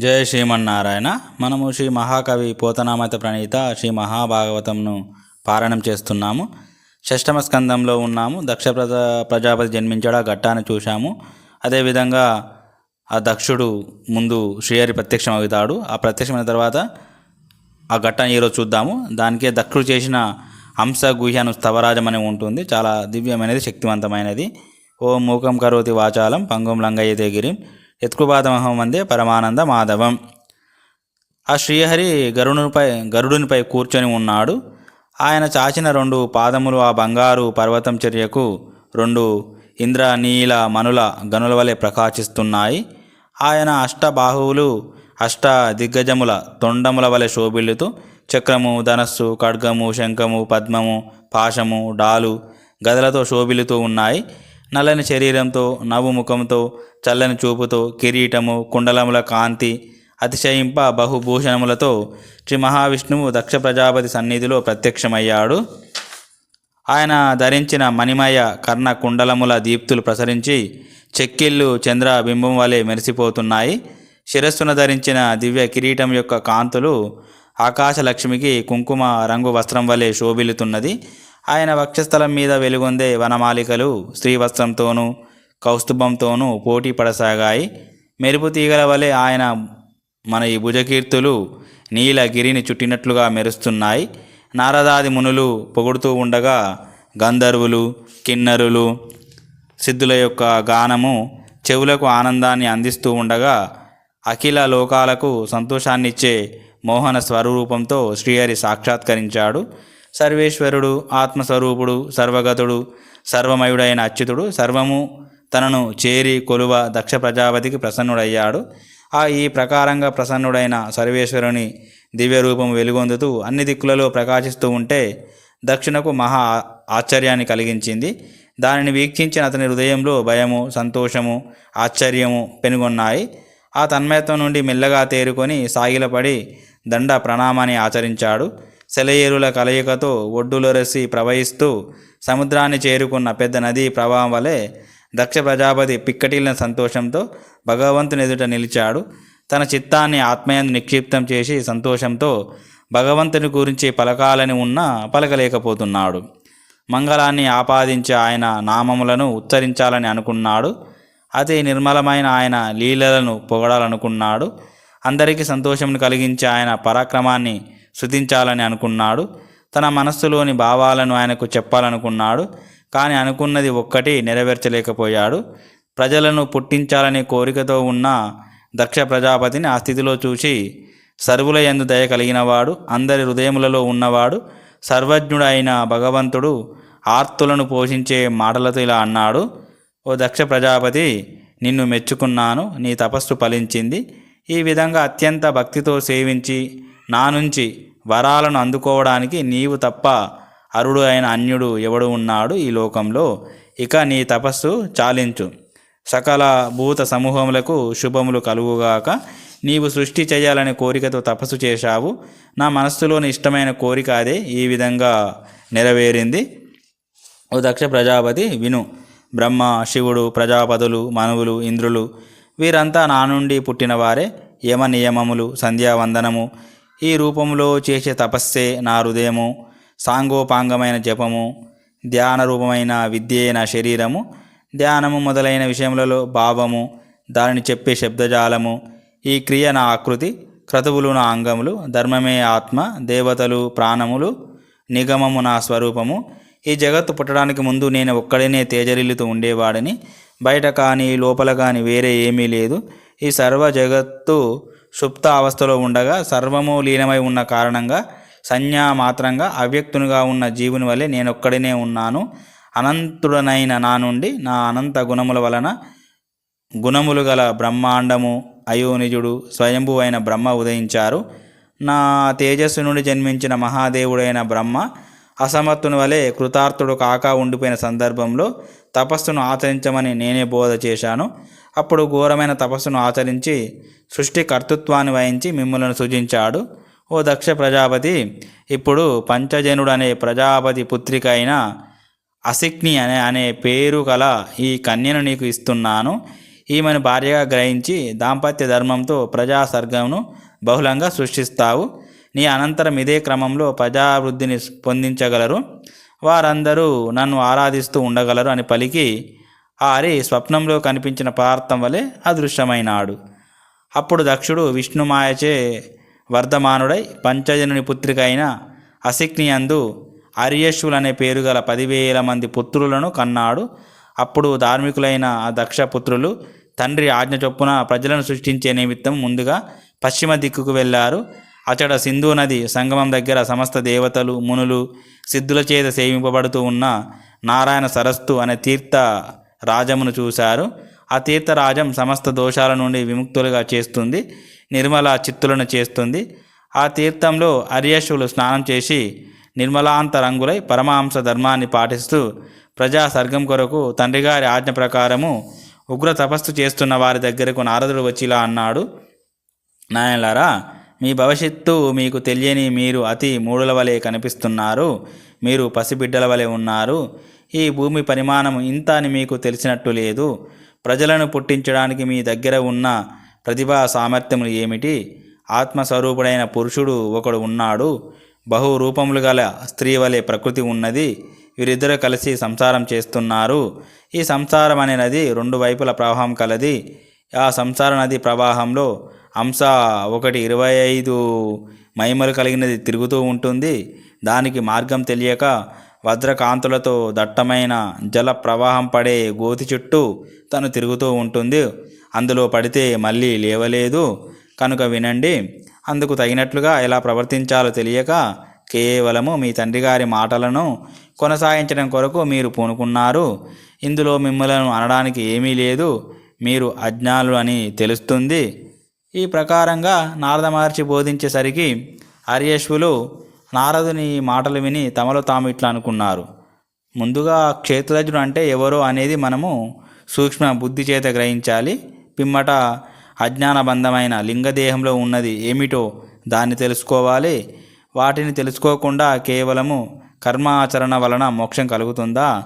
జయ శ్రీమన్నారాయణ. మనము శ్రీ మహాకవి పోతనామత ప్రణీత శ్రీ మహాభాగవతంను పారాయణం చేస్తున్నాము. షష్టమ స్కందంలో ఉన్నాము. దక్ష ప్రజా ప్రజాపతి జన్మించాడు. ఆ ఘట్టాన్ని చూశాము. అదేవిధంగా ఆ దక్షుడు ముందు శ్రీహరి ప్రత్యక్షం అవుతాడు ఆ ప్రత్యక్షమైన తర్వాత ఆ ఘట్టాన్ని ఈరోజు చూద్దాము. దానికే దక్షుడు చేసిన హంస గుహ్యను స్తవరాజం అని ఉంటుంది. చాలా దివ్యమైనది శక్తివంతమైనది. ఓ మూకం కరోతి వాచాలం పంగం లంగయ్యతే గిరిం. ఎత్కుపాదమహం వందే పరమానంద మాధవం ఆ శ్రీహరి గరుడునిపై గరుడునిపై కూర్చొని ఉన్నాడు. ఆయన చాచిన రెండు పాదములు ఆ బంగారు పర్వతం చర్యకు రెండు ఇంద్ర నీల మనుల గనుల వలె ప్రకాశిస్తున్నాయి. ఆయన అష్టబాహువులు అష్ట దిగ్గజముల తొండముల వలె శోభిల్లుతూ చక్రము ధనస్సు ఖడ్గము శంఖము పద్మము పాశము డాలు గదలతో శోభిల్లుతూ ఉన్నాయి. నల్లని శరీరంతో నవ్వు ముఖంతో చల్లని చూపుతో కిరీటము కుండలముల కాంతి అతిశయింప బహుభూషణములతో శ్రీ మహావిష్ణువు దక్ష ప్రజాపతి సన్నిధిలో ప్రత్యక్షమయ్యాడు. ఆయన ధరించిన మణిమయ కర్ణ కుండలముల దీప్తులు ప్రసరించి చెక్కిళ్ళు చంద్ర బింబం వలె మెరిసిపోతున్నాయి. శిరస్సున ధరించిన దివ్య కిరీటం యొక్క కాంతులు ఆకాశలక్ష్మికి కుంకుమ రంగు వస్త్రం వలె శోభిల్లుతున్నది. ఆయన వక్షస్థలం మీద వెలుగొందే వనమాలికలు శ్రీవస్త్రంతోనూ కౌస్తుభంతోనూ పోటీ పడసాగాయి. మెరుపు తీగల వలె ఆయన మన ఈ భుజకీర్తులు నీలగిరిని చుట్టినట్లుగా మెరుస్తున్నాయి. నారదాది మునులు పొగుడుతూ ఉండగా గంధర్వులు కిన్నరులు సిద్ధుల యొక్క గానము చెవులకు ఆనందాన్ని అందిస్తూ ఉండగా అఖిల లోకాలకు సంతోషాన్నిచ్చే మోహన స్వరూపంతో శ్రీహరి సాక్షాత్కరించాడు. సర్వేశ్వరుడు ఆత్మస్వరూపుడు సర్వగతుడు సర్వమయుడైన అచ్యుతుడు సర్వము తనను చేరి కొలువ దక్ష ప్రజాపతికి ప్రసన్నుడయ్యాడు. ఆ ఈ ప్రకారంగా ప్రసన్నుడైన సర్వేశ్వరుని దివ్యరూపం వెలుగొందుతూ అన్ని దిక్కులలో ప్రకాశిస్తూ ఉంటే దక్షిణకు మహా ఆశ్చర్యాన్ని కలిగించింది. దానిని వీక్షించిన అతని హృదయంలో భయము సంతోషము ఆశ్చర్యము పెనుగొన్నాయి. ఆ తన్మయత్వం నుండి మెల్లగా తేరుకొని సాగిలపడి దండ ప్రణామాన్ని ఆచరించాడు. సెలయేరుల కలయికతో ఒడ్డులొరసి ప్రవహిస్తూ సముద్రాన్ని చేరుకున్న పెద్ద నదీ ప్రవాహం వలె దక్ష ప్రజాపతి పిక్కటిల్లిన సంతోషంతో భగవంతుని ఎదుట నిలిచాడు. తన చిత్తాన్ని ఆత్మయందు నిక్షిప్తం చేసి సంతోషంతో భగవంతుని గురించి పలకాలని ఉన్నా పలకలేకపోతున్నాడు. మంగళాన్ని ఆపాదించే ఆయన నామములను ఉచ్చరించాలని అనుకున్నాడు. అతి నిర్మలమైన ఆయన లీలలను పొగడాలనుకున్నాడు. అందరికీ సంతోషం కలిగించే ఆయన పరాక్రమాన్ని శృతించాలని అనుకున్నాడు. తన మనస్సులోని భావాలను ఆయనకు చెప్పాలనుకున్నాడు. కానీ అనుకున్నది ఒక్కటి నెరవేర్చలేకపోయాడు. ప్రజలను పుట్టించాలనే కోరికతో ఉన్న దక్ష ప్రజాపతిని ఆ స్థితిలో చూసి సర్వుల ఎందు దయ కలిగినవాడు అందరి హృదయములలో ఉన్నవాడు సర్వజ్ఞుడైన భగవంతుడు ఆర్తులను పోషించే మాటలతో ఇలా అన్నాడు. ఓ దక్ష ప్రజాపతి నిన్ను మెచ్చుకున్నాను నీ తపస్సు ఫలించింది. ఈ విధంగా అత్యంత భక్తితో సేవించి నా నుంచి వరాలను అందుకోవడానికి నీవు తప్ప అరుడు అయిన అన్యుడు ఎవడు ఉన్నాడు ఈ లోకంలో? ఇక నీ తపస్సు చాలించు. సకల భూత సమూహములకు శుభములు కలుగుగాక నీవు సృష్టి చేయాలనే కోరికతో తపస్సు చేశావు. నా మనస్సులోని ఇష్టమైన కోరిక అదే. ఈ విధంగా నెరవేరింది. ఓ దక్ష ప్రజాపతి విను. బ్రహ్మ శివుడు ప్రజాపతులు మనువులు ఇంద్రులు వీరంతా నా నుండి పుట్టినవారే. యమ నియమములు సంధ్యావందనము ఈ రూపంలో చేసే తపస్సే నా హృదయము సాంగోపాంగమైన జపము ధ్యాన రూపమైన విద్యే నా శరీరము ధ్యానము మొదలైన విషయములలో భావము దానిని చెప్పే శబ్దజాలము ఈ క్రియ నా ఆకృతి క్రతువులు నా అంగములు ధర్మమే ఆత్మ దేవతలు ప్రాణములు నిగమము నా స్వరూపము. ఈ జగత్తు పుట్టడానికి ముందు నేను ఒక్కడనే తేజరిల్లుతూ ఉండేవాడిని. బయట కానీ లోపల కానీ వేరే ఏమీ లేదు. ఈ సర్వ జగత్తు సుప్త అవస్థలో ఉండగా సర్వము లీనమై ఉన్న కారణంగా సంజ్ఞా మాత్రంగా అవ్యక్తునిగా ఉన్న జీవుని వలె నేనొక్కడినే ఉన్నాను. అనంతుడనైన నా నుండి నా అనంత గుణముల వలన గుణములు గల బ్రహ్మాండము అయోనిజుడు స్వయంభు అయిన బ్రహ్మ ఉదయించారు. నా తేజస్సు నుండి జన్మించిన మహాదేవుడైన బ్రహ్మ అసమర్థుని వలె కృతార్థుడు కాక ఉండిపోయిన సందర్భంలో తపస్సును ఆచరించమని నేనే బోధ చేశాను. అప్పుడు ఘోరమైన తపస్సును ఆచరించి సృష్టి కర్తృత్వాన్ని వహించి మిమ్మలను సృజించాడు. ఓ దక్ష ప్రజాపతి ఇప్పుడు పంచజనుడు అనే ప్రజాపతి పుత్రిక అయిన అసిక్ని అనే అనే పేరు గల ఈ కన్యను నీకు ఇస్తున్నాను. ఈమెను భార్యగా గ్రహించి దాంపత్య ధర్మంతో ప్రజా సర్గమును బహుళంగా సృష్టిస్తావు. నీ అనంతరం ఇదే క్రమంలో ప్రజావృద్ధిని పొందించగలరు. వారందరూ నన్ను ఆరాధిస్తూ ఉండగలరు అని పలికి ఆ హరి స్వప్నంలో కనిపించిన పదార్థం వలె అదృశ్యమైనాడు. అప్పుడు దక్షుడు విష్ణుమాయచే వర్ధమానుడై పంచజనుని పుత్రిక అయిన అసిక్నియందు అర్యశ్వులు అనే పేరు గల పదివేల మంది పుత్రులను కన్నాడు. అప్పుడు ధార్మికులైన ఆ దక్ష పుత్రులు తండ్రి ఆజ్ఞ చొప్పున ప్రజలను సృష్టించే నిమిత్తం ముందుగా పశ్చిమ దిక్కుకు వెళ్ళారు. అచడ సింధు నది సంగమం దగ్గర సమస్త దేవతలు మునులు సిద్ధుల చేత సేవింపబడుతూ ఉన్న నారాయణ సరస్సు అనే తీర్థ రాజమును చూశారు. ఆ తీర్థరాజం సమస్త దోషాల నుండి విముక్తులుగా చేస్తుంది నిర్మల చిత్తులను చేస్తుంది. ఆ తీర్థంలో అర్యశువులు స్నానం చేసి నిర్మలాంత రంగులై పరమహంస ధర్మాన్ని పాటిస్తూ ప్రజా సర్గం కొరకు తండ్రిగారి ఆజ్ఞ ప్రకారము ఉగ్ర తపస్సు చేస్తున్న వారి దగ్గరకు నారదుడు వచ్చిలా అన్నాడు. నాయనలారా మీ భవిష్యత్తు మీకు తెలియని మీరు అతి మూడుల వలె కనిపిస్తున్నారు. మీరు పసిబిడ్డల వలె ఉన్నారు. ఈ భూమి పరిమాణం ఇంత అని మీకు తెలిసినట్టు లేదు. ప్రజలను పుట్టించడానికి మీ దగ్గర ఉన్న ప్రతిభా సామర్థ్యములు ఏమిటి? ఆత్మస్వరూపుడైన పురుషుడు ఒకడు ఉన్నాడు. బహు రూపములు గల స్త్రీ వలె ప్రకృతి ఉన్నది. వీరిద్దరూ కలిసి సంసారం చేస్తున్నారు. ఈ సంసారం అనే నది రెండు వైపుల ప్రవాహం కలది. ఆ సంసార నది ప్రవాహంలో అంశ ఒకటి ఇరవై ఐదు మహిమలు కలిగినది తిరుగుతూ ఉంటుంది. దానికి మార్గం తెలియక వజ్రకాంతులతో దట్టమైన జల ప్రవాహం పడే గోతి చుట్టూ తను తిరుగుతూ ఉంటుంది. అందులో పడితే మళ్ళీ లేవలేదు. కనుక వినండి. అందుకు తగినట్లుగా ఎలా ప్రవర్తించాలో తెలియక కేవలము మీ తండ్రి గారి మాటలను కొనసాగించడం కొరకు మీరు పూనుకున్నారు. ఇందులో మిమ్మలను అనడానికి ఏమీ లేదు. మీరు అజ్ఞానులు అని తెలుస్తుంది. ఈ ప్రకారంగా నారద మహర్షి బోధించేసరికి హర్యశ్వులు నారదుని మాటలు విని తమలో తాము ఇట్లా అనుకున్నారు. ముందుగా క్షేత్రజ్ఞుడు అంటే ఎవరో అనేది మనము సూక్ష్మ బుద్ధి చేత గ్రహించాలి. పిమ్మట అజ్ఞానబంధమైన లింగదేహంలో ఉన్నది ఏమిటో దాన్ని తెలుసుకోవాలి. వాటిని తెలుసుకోకుండా కేవలము కర్మాచరణ వలన మోక్షం కలుగుతుందా?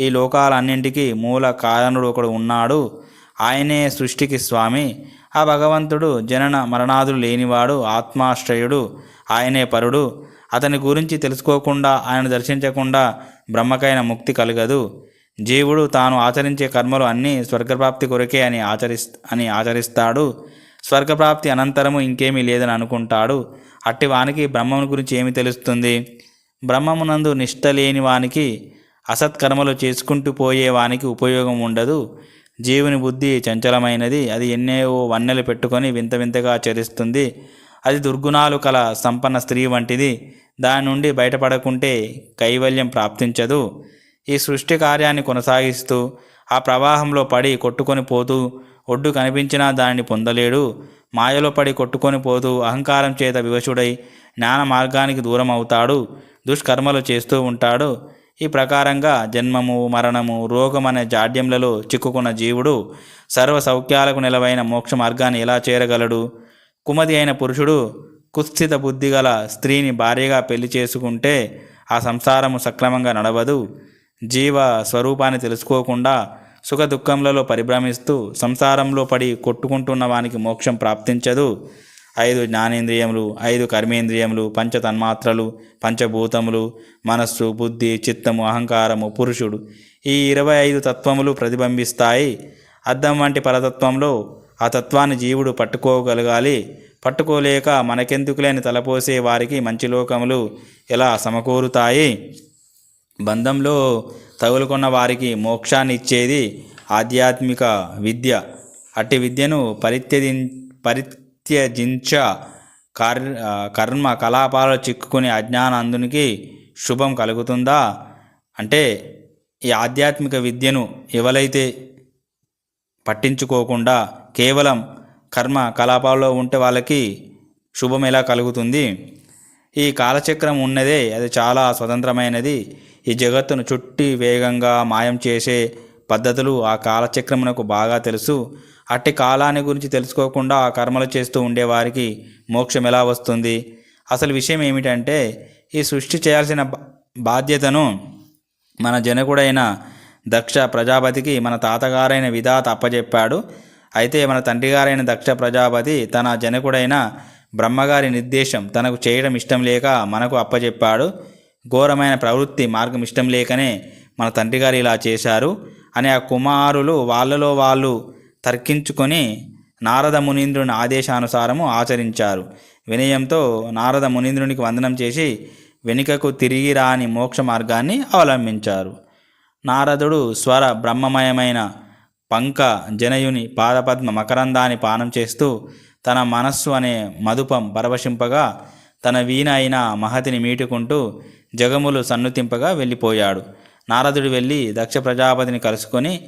ఈ లోకాలన్నింటికీ మూల కారణుడు ఒకడు ఉన్నాడు. ఆయనే సృష్టికి స్వామి. ఆ భగవంతుడు జనన మరణాదులు లేనివాడు ఆత్మాశ్రయుడు ఆయనే పరుడు. అతని గురించి తెలుసుకోకుండా ఆయన దర్శించకుండా బ్రహ్మకైన ముక్తి కలగదు. జీవుడు తాను ఆచరించే కర్మలు అన్నీ స్వర్గప్రాప్తి కొరకే అని ఆచరిస్ అని ఆచరిస్తాడు. స్వర్గప్రాప్తి అనంతరము ఇంకేమీ లేదని అనుకుంటాడు. అట్టి వానికి బ్రహ్మము గురించి ఏమి తెలుస్తుంది? బ్రహ్మమునందు నిష్ట లేని వానికి అసత్కర్మలు చేసుకుంటూ పోయే వానికి ఉపయోగం ఉండదు. జీవుని బుద్ధి చంచలమైనది. అది ఎన్నేవో వన్నెలు పెట్టుకొని వింత వింతగా చరిస్తుంది. అది దుర్గుణాలు కల సంపన్న స్త్రీ వంటిది. దాని నుండి బయటపడకుంటే కైవల్యం ప్రాప్తించదు. ఈ సృష్టి కార్యాన్ని కొనసాగిస్తూ ఆ ప్రవాహంలో పడి కొట్టుకొని పోతూ ఒడ్డు కనిపించినా దానిని పొందలేడు. మాయలో పడి కొట్టుకొని పోతూ అహంకారం చేత వివశుడై జ్ఞాన మార్గానికి దూరం అవుతాడు దుష్కర్మలు చేస్తూ ఉంటాడు. ఈ ప్రకారంగా జన్మము మరణము రోగం అనే జాడ్యములలో చిక్కుకున్న జీవుడు సర్వ సౌఖ్యాలకు నిలవైన మోక్ష మార్గాన్ని ఎలా చేరగలడు? కుమతి అయిన పురుషుడు కుస్థిత బుద్ధి గల స్త్రీని భార్యగా పెళ్ళి చేసుకుంటే ఆ సంసారము సక్రమంగా నడవదు. జీవ స్వరూపాన్ని తెలుసుకోకుండా సుఖ దుఃఖములలో పరిభ్రమిస్తూ సంసారంలో పడి కొట్టుకుంటున్న వానికి మోక్షం ప్రాప్తించదు. ఐదు జ్ఞానేంద్రియములు ఐదు కర్మేంద్రియములు పంచ తన్మాత్రలు పంచభూతములు మనస్సు బుద్ధి చిత్తము అహంకారము పురుషుడు. ఈ ఇరవై ఐదు తత్వములు ప్రతిబింబిస్తాయి. అద్దం వంటి పరతత్వంలో ఆ తత్వాన్ని జీవుడు పట్టుకోగలగాలి. పట్టుకోలేక మనకెందుకులేని తలపోసే వారికి మంచి లోకములు ఎలా సమకూరుతాయి? బంధంలో తగులుకున్న వారికి మోక్షాన్ని ఇచ్చేది ఆధ్యాత్మిక విద్య. అట్టి విద్యను పరిత్యజి పరిత్యజించ కర్ కర్మ కలాపాలు చిక్కుకుని అజ్ఞాన అందునికి శుభం కలుగుతుందా? అంటే ఈ ఆధ్యాత్మిక విద్యను ఎవరైతే పట్టించుకోకుండా కేవలం కర్మ కలాపాల్లో ఉంటే వాళ్ళకి శుభం ఎలా కలుగుతుంది? ఈ కాలచక్రం ఉన్నదే అది చాలా స్వతంత్రమైనది. ఈ జగత్తును చుట్టి వేగంగా మాయం చేసే పద్ధతులు ఆ కాలచక్రమునకు బాగా తెలుసు. అట్టి కాలాన్ని గురించి తెలుసుకోకుండా ఆ కర్మలు చేస్తూ ఉండేవారికి మోక్షం ఎలా వస్తుంది? అసలు విషయం ఏమిటంటే ఈ సృష్టి చేయాల్సిన బాధ్యతను మన జనకుడైన దక్ష ప్రజాపతికి మన తాతగారైన విధాత అప్పజెప్పాడు. అయితే మన తండ్రి గారైన దక్ష ప్రజాపతి తన జనకుడైన బ్రహ్మగారి నిర్దేశం తనకు చేయడం ఇష్టం లేక మనకు అప్పచెప్పాడు ఘోరమైన ప్రవృత్తి మార్గం ఇష్టం లేకనే మన తండ్రి గారు ఇలా చేశారు. అని ఆ కుమారులు వాళ్ళలో వాళ్ళు తర్కించుకొని నారద మునీంద్రుని ఆదేశానుసారము ఆచరించారు. వినయంతో నారద మునీంద్రునికి వందనం చేసి వెనుకకు తిరిగి రాని మోక్ష మార్గాన్ని అవలంబించారు. నారదుడు స్వర బ్రహ్మమయమైన పంక జనయుని పాదపద్మ మకరందాన్ని పానం చేస్తూ తన మనస్సు అనే మధుపం పరవశింపగా తన వీణ అయిన మహతిని మీటుకుంటూ జగములు సన్నుతింపగా వెళ్ళిపోయాడు. నారదుడు వెళ్ళి దక్ష ప్రజాపతిని కలుసుకొని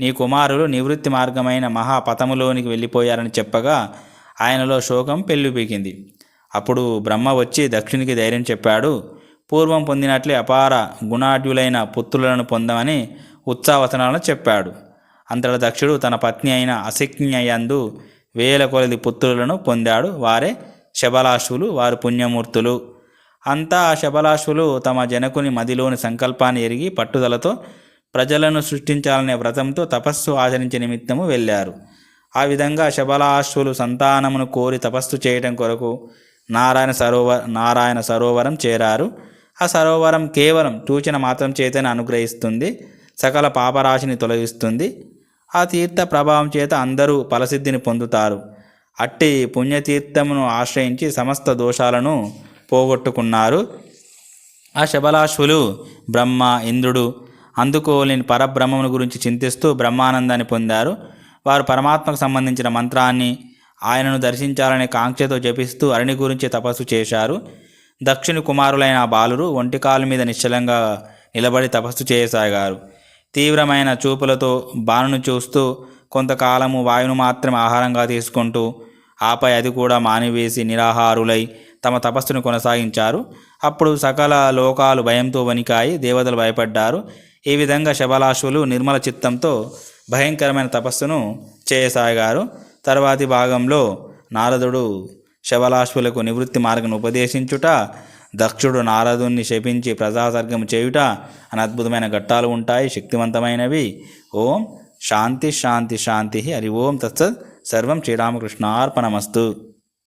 నీ కుమారులు నివృత్తి మార్గమైన మహాపథములోనికి వెళ్ళిపోయారని చెప్పగా ఆయనలో శోకం పెళ్ళిపీకింది అప్పుడు బ్రహ్మ వచ్చి దక్షిణికి ధైర్యం చెప్పాడు పూర్వం పొందినట్లే అపార గుణాఢ్యులైన పుత్రులను పొందమని ఉత్సావసనాలను చెప్పాడు. అంతట దక్షుడు తన పత్ని అయిన అశక్ఞయందు వేల కొలది పుత్రులను పొందాడు. వారే శబలాశువులు వారు పుణ్యమూర్తులు. అంతా ఆ శబలాశువులు తమ జనకుని మదిలోని సంకల్పాన్ని ఎరిగి పట్టుదలతో ప్రజలను సృష్టించాలనే వ్రతంతో తపస్సు ఆచరించే నిమిత్తము వెళ్ళారు. ఆ విధంగా శబలాశ్వులు సంతానమును కోరి తపస్సు చేయటం కొరకు నారాయణ సరోవర నారాయణ సరోవరం చేరారు. ఆ సరోవరం కేవలం సూచన మాత్రం చేతనే అనుగ్రహిస్తుంది. సకల పాపరాశిని తొలగిస్తుంది. ఆ తీర్థ ప్రభావం చేత అందరూ ఫలసిద్ధిని పొందుతారు. అట్టి పుణ్యతీర్థమును ఆశ్రయించి సమస్త దోషాలను పోగొట్టుకున్నారు. ఆ శబలాశ్వులు బ్రహ్మ ఇంద్రుడు అందుకోలేని పరబ్రహ్మమును గురించి చింతిస్తూ బ్రహ్మానందాన్ని పొందారు. వారు పరమాత్మకు సంబంధించిన మంత్రాన్ని ఆయనను దర్శించాలనే కాంక్షతో జపిస్తూ అరణి గురించి తపస్సు చేశారు. దక్షిణ కుమారులైన బాలురు ఒంటికాలు మీద నిశ్చలంగా నిలబడి తపస్సు చేయసాగారు. తీవ్రమైన చూపులతో బాణను చూస్తూ కొంతకాలము వాయును మాత్రమే ఆహారంగా తీసుకుంటూ ఆపై అది కూడా మానివేసి నిరాహారులై తమ తపస్సును కొనసాగించారు. అప్పుడు సకల లోకాలు భయంతో వణికాయి దేవతలు భయపడ్డారు. ఈ విధంగా శబలాశువులు నిర్మల చిత్తంతో భయంకరమైన తపస్సును చేయసాగారు తర్వాతి భాగంలో నారదుడు శబలాశ్వులకు నివృత్తి మార్గం ఉపదేశించుట దక్షుడు నారదుణ్ణి శపించి ప్రజాసర్గం చేయుట అని అద్భుతమైన ఘట్టాలు ఉంటాయి శక్తివంతమైనవి. ఓం శాంతి శాంతి శాంతి హరి ఓం తత్సత్ సర్వం శ్రీరామకృష్ణార్పణమస్తు.